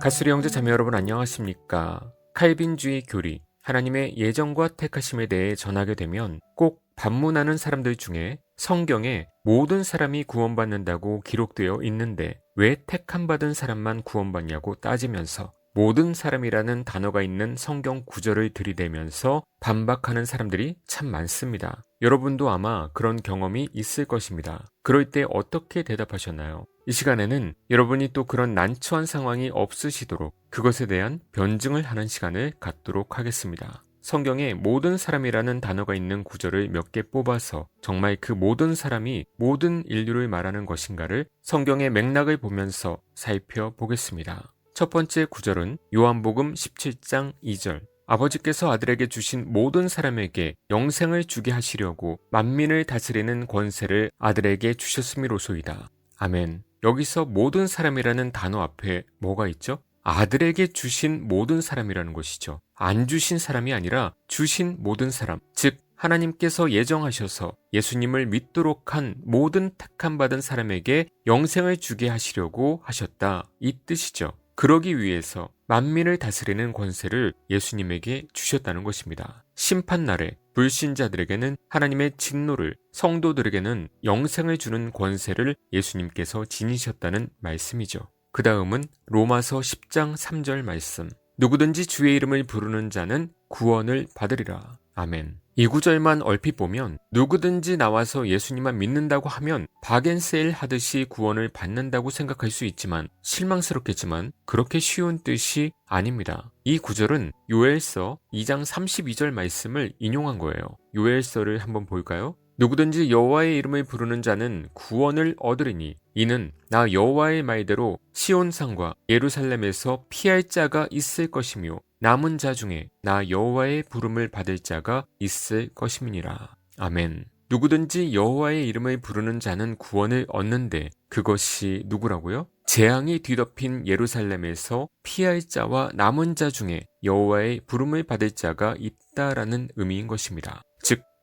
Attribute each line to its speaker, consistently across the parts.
Speaker 1: 가수리 형제 자매 여러분 안녕하십니까? 칼빈주의 교리, 하나님의 예정과 택하심에 대해 전하게 되면 꼭 반문하는 사람들 중에 성경에 모든 사람이 구원받는다고 기록되어 있는데 왜 택함 받은 사람만 구원받냐고 따지면서 모든 사람이라는 단어가 있는 성경 구절을 들이대면서 반박하는 사람들이 참 많습니다. 여러분도 아마 그런 경험이 있을 것입니다. 그럴 때 어떻게 대답하셨나요? 이 시간에는 여러분이 또 그런 난처한 상황이 없으시도록 그것에 대한 변증을 하는 시간을 갖도록 하겠습니다. 성경에 모든 사람이라는 단어가 있는 구절을 몇 개 뽑아서 정말 그 모든 사람이 모든 인류를 말하는 것인가를 성경의 맥락을 보면서 살펴보겠습니다. 첫 번째 구절은 요한복음 17장 2절. 아버지께서 아들에게 주신 모든 사람에게 영생을 주게 하시려고 만민을 다스리는 권세를 아들에게 주셨음이로소이다. 아멘. 여기서 모든 사람이라는 단어 앞에 뭐가 있죠? 아들에게 주신 모든 사람이라는 것이죠. 안 주신 사람이 아니라 주신 모든 사람, 즉 하나님께서 예정하셔서 예수님을 믿도록 한 모든 택함 받은 사람에게 영생을 주게 하시려고 하셨다. 이 뜻이죠. 그러기 위해서 만민을 다스리는 권세를 예수님에게 주셨다는 것입니다. 심판날에 불신자들에게는 하나님의 진노를, 성도들에게는 영생을 주는 권세를 예수님께서 지니셨다는 말씀이죠. 그 다음은 로마서 10장 3절 말씀. 누구든지 주의 이름을 부르는 자는 구원을 받으리라. 아멘. 이 구절만 얼핏 보면 누구든지 나와서 예수님만 믿는다고 하면 바겐세일 하듯이 구원을 받는다고 생각할 수 있지만 실망스럽겠지만 그렇게 쉬운 뜻이 아닙니다. 이 구절은 요엘서 2장 32절 말씀을 인용한 거예요. 요엘서를 한번 볼까요? 누구든지 여호와의 이름을 부르는 자는 구원을 얻으리니 이는 나 여호와의 말대로 시온산과 예루살렘에서 피할 자가 있을 것이며 남은 자 중에 나 여호와의 부름을 받을 자가 있을 것임이니라. 아멘. 누구든지 여호와의 이름을 부르는 자는 구원을 얻는데 그것이 누구라고요? 재앙이 뒤덮인 예루살렘에서 피할 자와 남은 자 중에 여호와의 부름을 받을 자가 있다라는 의미인 것입니다.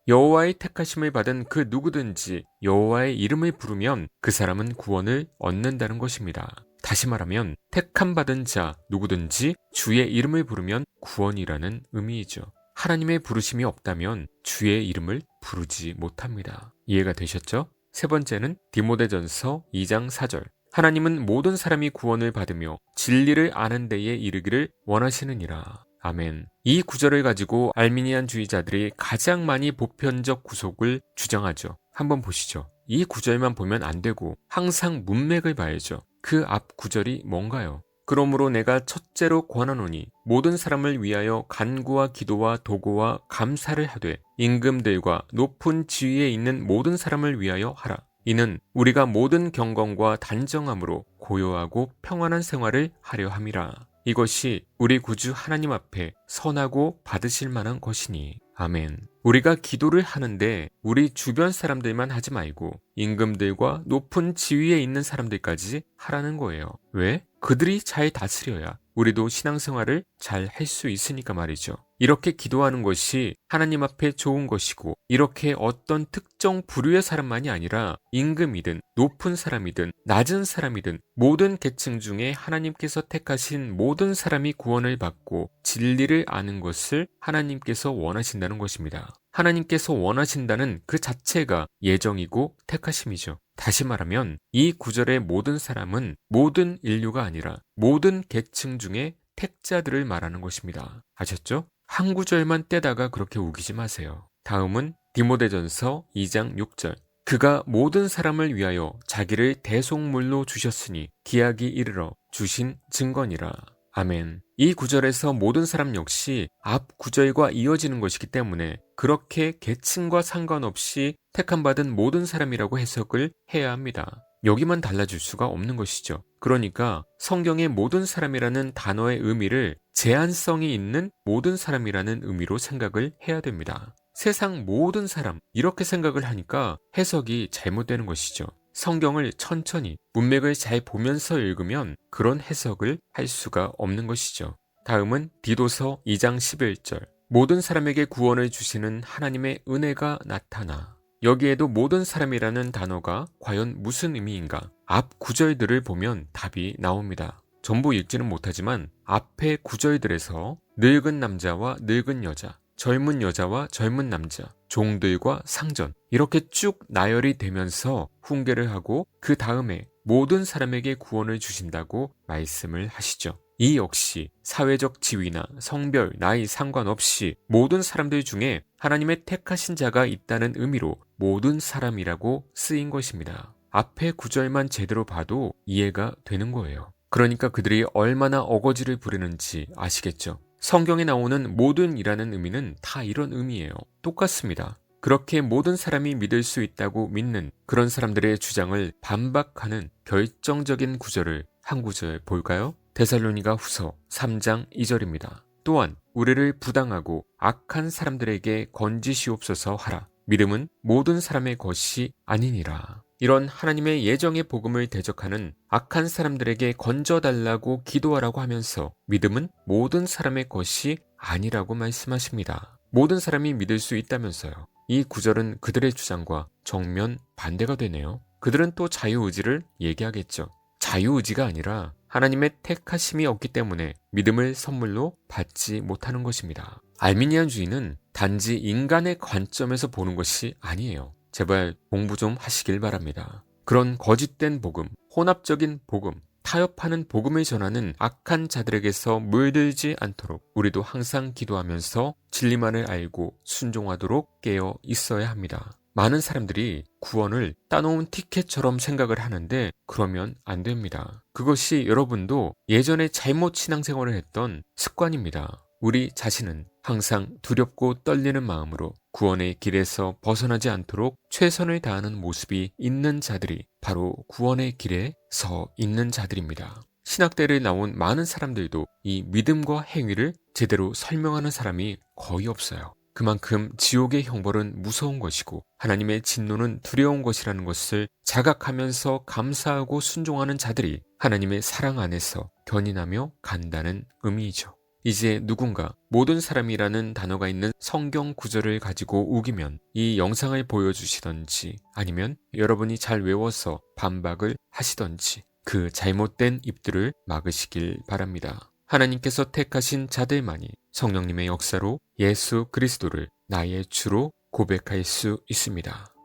Speaker 1: 즉 여호와의 택하심을 받은 그 누구든지 여호와의 이름을 부르면 그 사람은 구원을 얻는다는 것입니다. 다시 말하면 택함 받은 자 누구든지 주의 이름을 부르면 구원이라는 의미이죠. 하나님의 부르심이 없다면 주의 이름을 부르지 못합니다. 이해가 되셨죠? 세 번째는 디모데전서 2장 4절. 하나님은 모든 사람이 구원을 받으며 진리를 아는 데에 이르기를 원하시느니라. 아멘. 이 구절을 가지고 알미니안 주의자들이 가장 많이 보편적 구속을 주장하죠. 한번 보시죠. 이 구절만 보면 안 되고 항상 문맥을 봐야죠. 그 앞 구절이 뭔가요? 그러므로 내가 첫째로 권하노니 모든 사람을 위하여 간구와 기도와 도구와 감사를 하되 임금들과 높은 지위에 있는 모든 사람을 위하여 하라. 이는 우리가 모든 경건과 단정함으로 고요하고 평안한 생활을 하려 함이라. 이것이 우리 구주 하나님 앞에 선하고 받으실 만한 것이니. 아멘. 우리가 기도를 하는데 우리 주변 사람들만 하지 말고 임금들과 높은 지위에 있는 사람들까지 하라는 거예요. 왜? 그들이 잘 다스려야 우리도 신앙생활을 잘 할 수 있으니까 말이죠. 이렇게 기도하는 것이 하나님 앞에 좋은 것이고 이렇게 어떤 특정 부류의 사람만이 아니라 임금이든 높은 사람이든 낮은 사람이든 모든 계층 중에 하나님께서 택하신 모든 사람이 구원을 받고 진리를 아는 것을 하나님께서 원하신다는 것입니다. 하나님께서 원하신다는 그 자체가 예정이고 택하심이죠. 다시 말하면 이 구절의 모든 사람은 모든 인류가 아니라 모든 계층 중에 택자들을 말하는 것입니다. 아셨죠? 한 구절만 떼다가 그렇게 우기지 마세요. 다음은 디모데전서 2장 6절. 그가 모든 사람을 위하여 자기를 대속물로 주셨으니 기약이 이르러 주신 증거니라. 아멘. 이 구절에서 모든 사람 역시 앞 구절과 이어지는 것이기 때문에 그렇게 계층과 상관없이 택함받은 모든 사람이라고 해석을 해야 합니다. 여기만 달라질 수가 없는 것이죠. 그러니까 성경의 모든 사람이라는 단어의 의미를 제한성이 있는 모든 사람이라는 의미로 생각을 해야 됩니다. 세상 모든 사람, 이렇게 생각을 하니까 해석이 잘못되는 것이죠. 성경을 천천히 문맥을 잘 보면서 읽으면 그런 해석을 할 수가 없는 것이죠. 다음은 디도서 2장 11절. 모든 사람에게 구원을 주시는 하나님의 은혜가 나타나. 여기에도 모든 사람이라는 단어가 과연 무슨 의미인가? 앞 구절들을 보면 답이 나옵니다. 전부 읽지는 못하지만 앞에 구절들에서 늙은 남자와 늙은 여자, 젊은 여자와 젊은 남자, 종들과 상전 이렇게 쭉 나열이 되면서 훈계를 하고 그 다음에 모든 사람에게 구원을 주신다고 말씀을 하시죠. 이 역시 사회적 지위나 성별, 나이 상관없이 모든 사람들 중에 하나님의 택하신 자가 있다는 의미로 모든 사람이라고 쓰인 것입니다. 앞에 구절만 제대로 봐도 이해가 되는 거예요. 그러니까 그들이 얼마나 어거지를 부리는지 아시겠죠? 성경에 나오는 모든이라는 의미는 다 이런 의미예요. 똑같습니다. 그렇게 모든 사람이 믿을 수 있다고 믿는 그런 사람들의 주장을 반박하는 결정적인 구절을 한 구절 볼까요? 데살로니가 후서 3장 2절입니다. 또한 우리를 부당하고 악한 사람들에게 건지시옵소서 하라. 믿음은 모든 사람의 것이 아니니라. 이런 하나님의 예정의 복음을 대적하는 악한 사람들에게 건져달라고 기도하라고 하면서 믿음은 모든 사람의 것이 아니라고 말씀하십니다. 모든 사람이 믿을 수 있다면서요. 이 구절은 그들의 주장과 정면 반대가 되네요. 그들은 또 자유의지를 얘기하겠죠. 자유의지가 아니라 하나님의 택하심이 없기 때문에 믿음을 선물로 받지 못하는 것입니다. 알미니안주의는 단지 인간의 관점에서 보는 것이 아니에요. 제발 공부 좀 하시길 바랍니다. 그런 거짓된 복음, 혼합적인 복음, 타협하는 복음을 전하는 악한 자들에게서 물들지 않도록 우리도 항상 기도하면서 진리만을 알고 순종하도록 깨어 있어야 합니다. 많은 사람들이 구원을 따놓은 티켓처럼 생각을 하는데 그러면 안 됩니다. 그것이 여러분도 예전에 잘못 신앙생활을 했던 습관입니다. 우리 자신은 항상 두렵고 떨리는 마음으로 구원의 길에서 벗어나지 않도록 최선을 다하는 모습이 있는 자들이 바로 구원의 길에 서 있는 자들입니다. 신학대를 나온 많은 사람들도 이 믿음과 행위를 제대로 설명하는 사람이 거의 없어요. 그만큼 지옥의 형벌은 무서운 것이고 하나님의 진노는 두려운 것이라는 것을 자각하면서 감사하고 순종하는 자들이 하나님의 사랑 안에서 견인하며 간다는 의미이죠. 이제 누군가 모든 사람이라는 단어가 있는 성경 구절을 가지고 우기면 이 영상을 보여주시던지 아니면 여러분이 잘 외워서 반박을 하시던지 그 잘못된 입들을 막으시길 바랍니다. 하나님께서 택하신 자들만이 성령님의 역사로 예수 그리스도를 나의 주로 고백할 수 있습니다.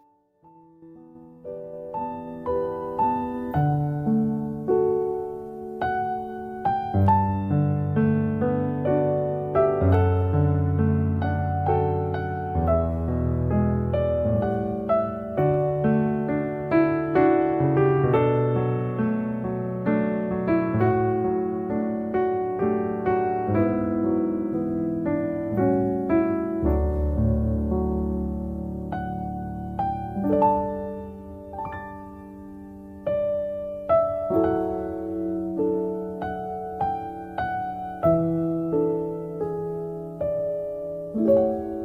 Speaker 1: Música